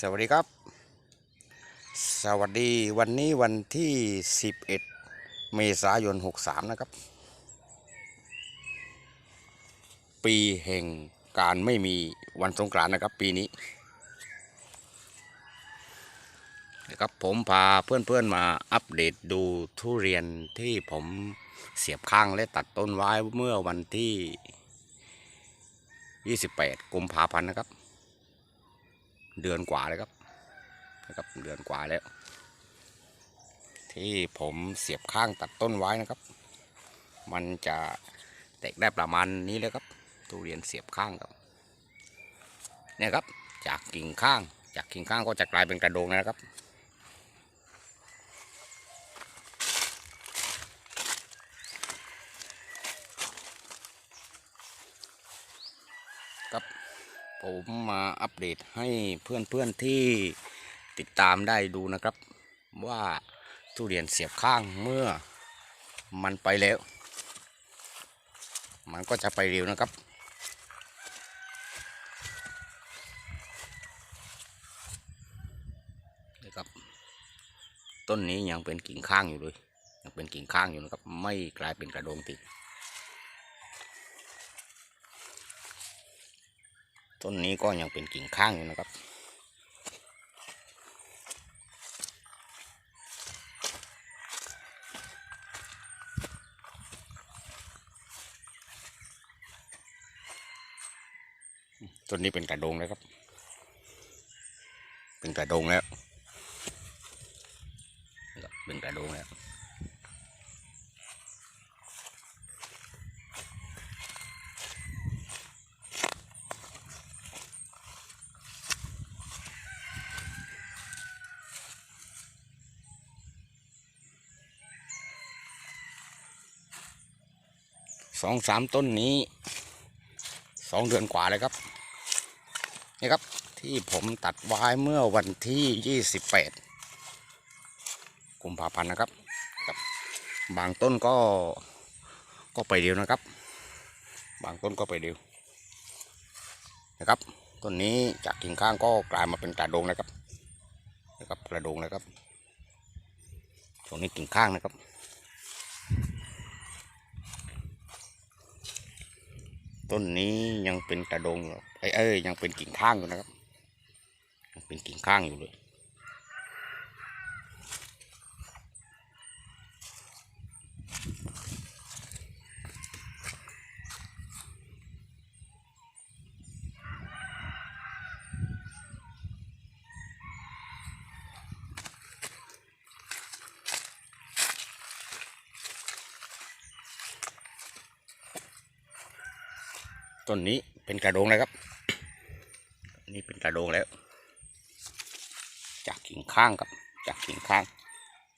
สวัสดีครับ สวัสดีวันนี้วันที่ 11 เมษายน 63 นะครับ ปีแห่งการไม่มีวันสงกรานต์นะครับ ปีนี้นะครับผมพาเพื่อนๆมาอัปเดตดูทุเรียนที่ผมเสียบข้างและตัดต้นไว้เมื่อวันที่ 28 กุมภาพันธ์นะครับ เดือนกว่าเลยครับนะครับเดือนกว่าแล้ว ที่ผมเสียบข้างตัดต้นไว้นะครับ มันจะแตกได้ประมาณนี้เลยครับทุเรียนเสียบข้างครับเนี่ยครับจากกิ่งข้าง จากกิ่งข้างก็จะกลายเป็นกระโดงนะครับ ผมมาอัปเดตให้เพื่อนๆที่ติดตามได้ดูนะครับ ว่าทุเรียนเสียบข้างเมื่อมันไปแล้ว มันก็จะไปเร็วนะครับ นะครับ ต้นนี้ยังเป็นกิ่งข้างอยู่เลยยังเป็นกิ่งข้างอยู่นะครับ ไม่กลายเป็นกระโดงติด ต้นนี้ก็ยังเป็นกิ่งข้างอยู่นะครับ ต้นนี้เป็นกระโดงแล้วครับ เป็นกระโดงแล้ว เป็นกระโดงแล้ว สองสามต้นนี้สองเดือนกว่าเลยครับ นี่ครับที่ผมตัดไว้เมื่อวันที่ยี่สิบแปดกุมภาพันธ์นะครับครับบางต้นก็ก็ไปเดียวนะครับ บางต้นก็ไปเดียวนะครับต้นนี้จากกิ่งข้างก็กลายมาเป็นกระโดงนะครับนะครับกระโดงนะครับตรงนี้กิ่งข้างนะครับ ต้นนี้ยังเป็นกระดงอยู่ไอ้เอ้ยยังเป็นกิ่งข้างอยู่นะครับยังเป็นกิ่งข้างอยู่เลย ต้นนี้เป็นกระโดงเลยครับ นี่เป็นกระโดงแล้ว จากกิ่งข้างครับ จากกิ่งข้าง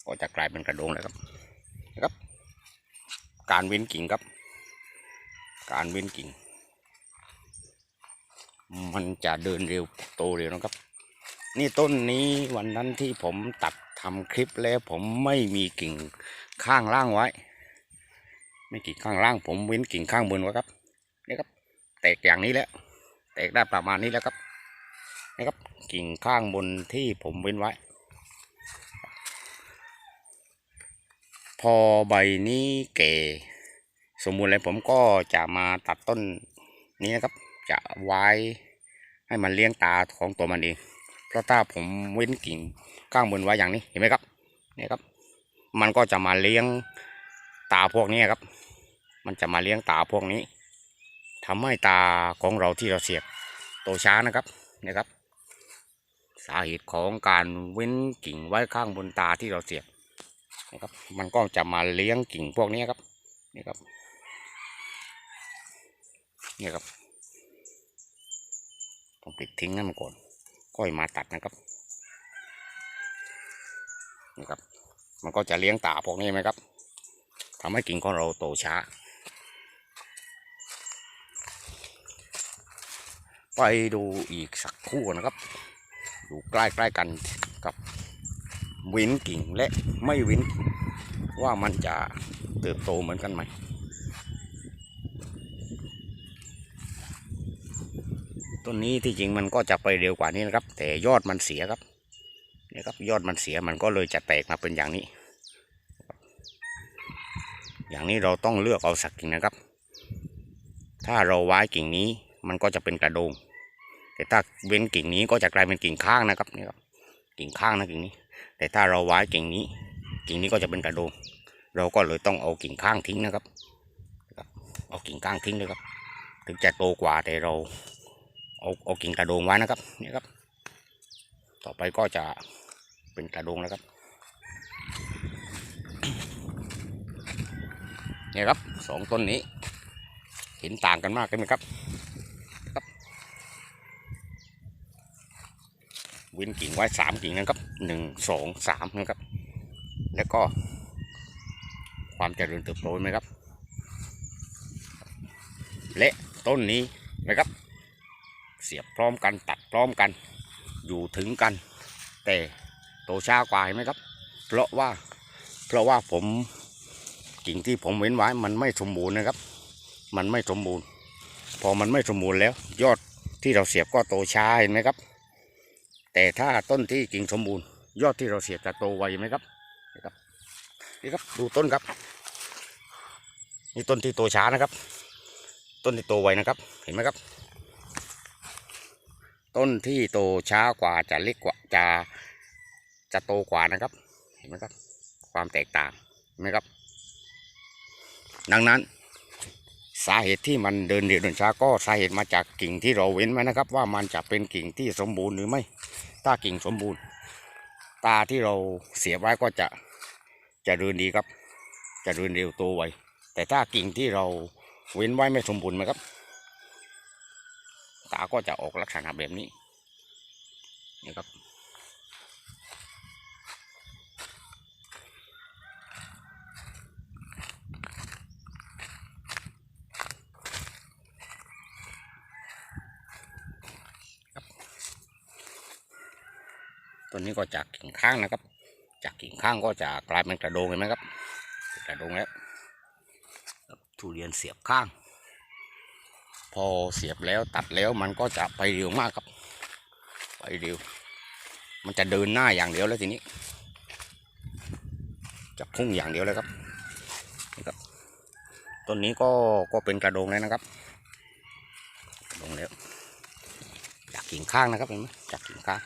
ก็จะกลายเป็นกระโดงแล้วครับนะครับ การเว้นกิ่งครับ การเว้นกิ่ง มันจะเดินเร็วโตเร็วนะครับ นี่ต้นนี้วันนั้นที่ผมตัดทำคลิปแล้วผมไม่มีกิ่งข้างล่างไว้ ไม่กิ่งข้างล่างผมเว้นกิ่งข้างบนไว้ครับนี่ครับ แตกอย่างนี้แล้ว แตกได้ประมาณนี้แล้วครับนี่ครับกิ่งข้างบนที่ผมเว้นไว้ พอใบนี้เก่สมบูรณ์แล้วผมก็จะมาตัดต้นนี้นะครับ จะไว้ให้มันเลี้ยงตาของตัวมันเองเพราะถ้าผมเว้นกิ่งข้างบนไว้อย่างนี้เห็นไหมครับนี่ครับ มันก็จะมาเลี้ยงตาพวกนี้ครับ มันจะมาเลี้ยงตาพวกนี้ ทำให้ตาของเราที่เราเสียบโตช้านะครับนะครับ สาเหตุของการเว้นกิ่งไว้ข้างบนตาที่เราเสียบนะครับ มันก็จะมาเลี้ยงกิ่งพวกนี้ครับนี่ครับนี่ครับต้องปิดทิ้งนั่นมันก่อนค่อยมาตัดนะครับนี่ครับ มันก็จะเลี้ยงตาพวกนี้ไหมครับทำให้กิ่งของเราโตช้า ไปดูอีกสักคู่นะครับอยู่ใกล้ๆกันกับเวินกิ่งและไม่เวินว่ามันจะเติบโตเหมือนกันไหมต้นนี้ที่จริงมันก็จะไปเร็วกว่านี้นะครับ แต่ยอดมันเสียครับเนี่ยครับยอดมันเสียมันก็เลยจะแตกมาเป็นอย่างนี้ อย่างนี้เราต้องเลือกเอาสักกิ่งนะครับ ถ้าเราไว้กิ่งนี้ มันก็จะเป็นกระโดง แต่ถ้าเว้นกิ่งนี้ก็จะกลายเป็นกิ่งข้างนะครับนี่ครับกิ่งข้างนะกิ่งนี้ แต่ถ้าเราไว้กิ่งนี้ กิ่งนี้ก็จะเป็นกระโดง เราก็เลยต้องเอากิ่งข้างทิ้งนะครับ เอากิ่งข้างทิ้งเลยครับ ถึงจะโตกว่าแต่เราเอาเอากิ่งกระโดงไว้นะครับนี่ครับ ต่อไปก็จะเป็นกระโดงแล้วครับนี่ครับสองต้นนี้ เห็นต่างกันมากเลยไหมครับ เว้นกิ่งไว้สามกิ่งนะครับหนึ่งสองสามนะครับ แล้วก็ ความเจริญเติบโตไหมครับ และต้นนี้นะครับ เสียบพร้อมกันตัดพร้อมกัน อยู่ถึงกัน แต่โตช้ากว่าเห็นไหมครับ เพราะว่าเพราะว่าผมกิ่งที่ผมเว้นไว้มันไม่สมบูรณ์นะครับ มันไม่สมบูรณ์ พอมันไม่สมบูรณ์แล้ว ยอดที่เราเสียบก็โตช้าเห็นไหมครับ แต่ถ้าต้นที่กิ่งสมบูรณ์ยอดที่เราเสียบจะโตไวไหมครับนี่ครับนี่ครับดูต้นครับนี่ต้นที่โตช้านะครับ ต้นที่โตไวนะครับ เห็นไหมครับ ต้นที่โตช้ากว่าจะเล็กกว่าจะจะโตกว่านะครับ เห็นไหมครับ ความแตกต่างเห็นไหมครับ ดังนั้นสาเหตุที่มันเดินเร็วเดินช้าก็สาเหตุมาจากกิ่งที่เราเว้นไว้นะครับ ว่ามันจะเป็นกิ่งที่สมบูรณ์หรือไม่ ถ้ากิ่งสมบูรณ์ ตาที่เราเสียบไว้ก็จะจะเรือนดีครับ จะเรือนเร็วโตไวแต่ถ้ากิ่งที่เราเว้นไว้ไม่สมบูรณ์นะครับ ตาก็จะออกลักษณะแบบนี้นี่ครับ ต้นนี้ก็จากกิ่งข้างนะครับ จากกิ่งข้างก็จะกลายเป็นกระโดงเห็นไหมครับ กระโดงแล้วทุเรียนเสียบข้าง พอเสียบแล้วตัดแล้วมันก็จะไปเร็วมากครับ ไปเร็ว มันจะเดินหน้าอย่างเดียวแล้วทีนี้ จะพุ่งอย่างเดียวเลยครับนี่ครับต้นนี้ก็ก็เป็นกระโดงแล้วนะครับกระโดงแล้วจากกิ่งข้างนะครับเห็นไหมจากกิ่งข้าง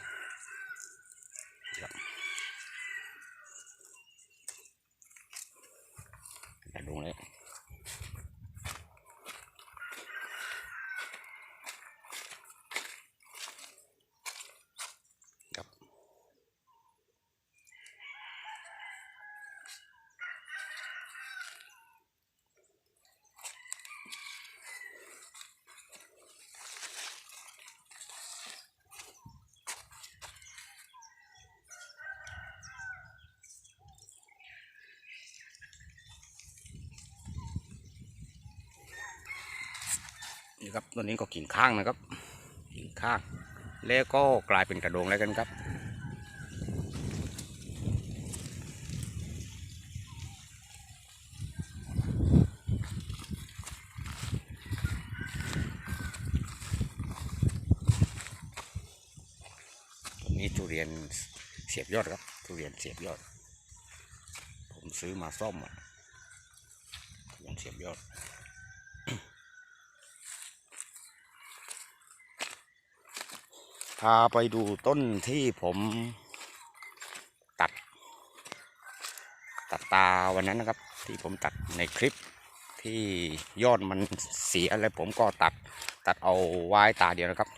กระโดงแล้วครับนี่ ครับตัวนี้ก็กิ่งข้างนะครับ กิ่งข้าง แล้วก็กลายเป็นกระโดงแล้วกันครับตัวนี้ทุเรียนเสียบยอดครับ ทุเรียนเสียบยอด ผมซื้อมาซ่อมอะทุเรียนเสียบยอด พาไปดูต้นที่ผมตัด ตัดตาวันนั้นนะครับ ที่ผมตัดในคลิปที่ยอดมันเสียแล้วผมก็ตัดตัดเอาไว้ตาเดียวนะครับ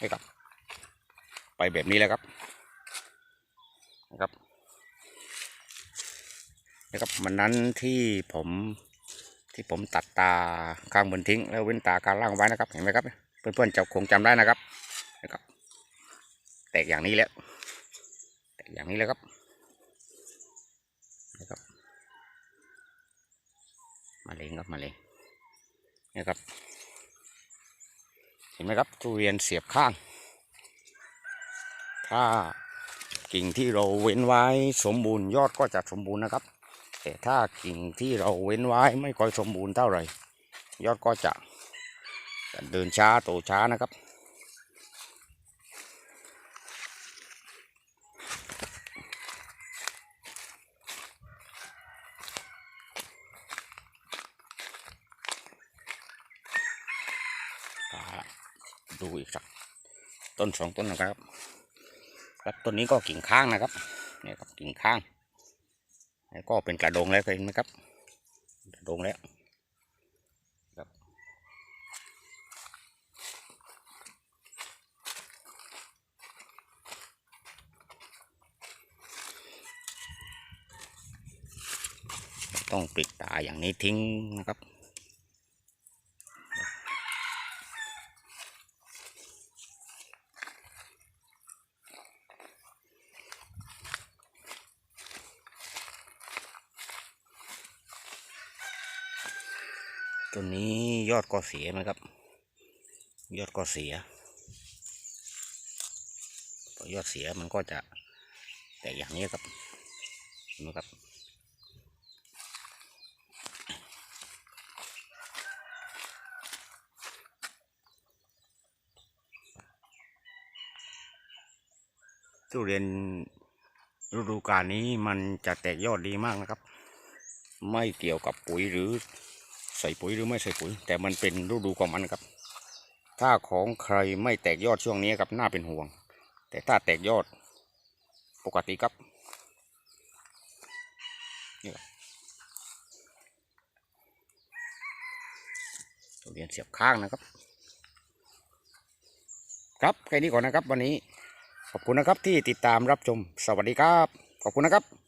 นี่ครับ ไปแบบนี้แล้วครับนะครับนะครับวันนั้นที่ผมที่ผมตัดตาข้างบนทิ้ง แล้วเว้นตาข้างล่างไว้นะครับ เห็นไหมครับ เพื่อนๆจะคงจำได้นะครับนะครับ แตกอย่างนี้แล้ว แตกอย่างนี้แล้วครับนะครับมาเลงครับมาเลงนะครับ เห็นไหมครับทุเรียนเสียบข้าง ถ้ากิ่งที่เราเว้นไว้สมบูรณ์ยอดก็จะสมบูรณ์นะครับ แต่ถ้ากิ่งที่เราเว้นไว้ไม่ค่อยสมบูรณ์เท่าไหร่ ยอดก็จะจะเดินช้าโตช้านะครับ ดูอีกสักต้นสองต้นนะครับ ครับต้นนี้ก็กิ่งข้างนะครับเนี่ยครับกิ่งข้างแล้วก็เป็นกระโดงแล้วเห็นไหมครับ กระโดงแล้วครับต้องปิดตาอย่างนี้ทิ้งนะครับ ตัวนี้ยอดก็เสียไหมครับ ยอดก็เสียพอยอดเสียมันก็จะแตกอย่างนี้ครับนไหมครับทุเรียนฤดูกาลนี้มันจะแตกยอดดีมากนะครับ ไม่เกี่ยวกับปุ๋ยหรือ ใส่ปุ๋ยหรือไม่ใส่ปุ๋ย แต่มันเป็นฤดูของมันครับ ถ้าของใครไม่แตกยอดช่วงนี้ครับน่าเป็นห่วง แต่ถ้าแตกยอดปกติครับนี่ครับทุเรียนเสียบข้างนะครับ ครับแค่นี้ก่อนนะครับวันนี้ขอบคุณนะครับที่ติดตามรับชมสวัสดีครับ ขอบคุณนะครับ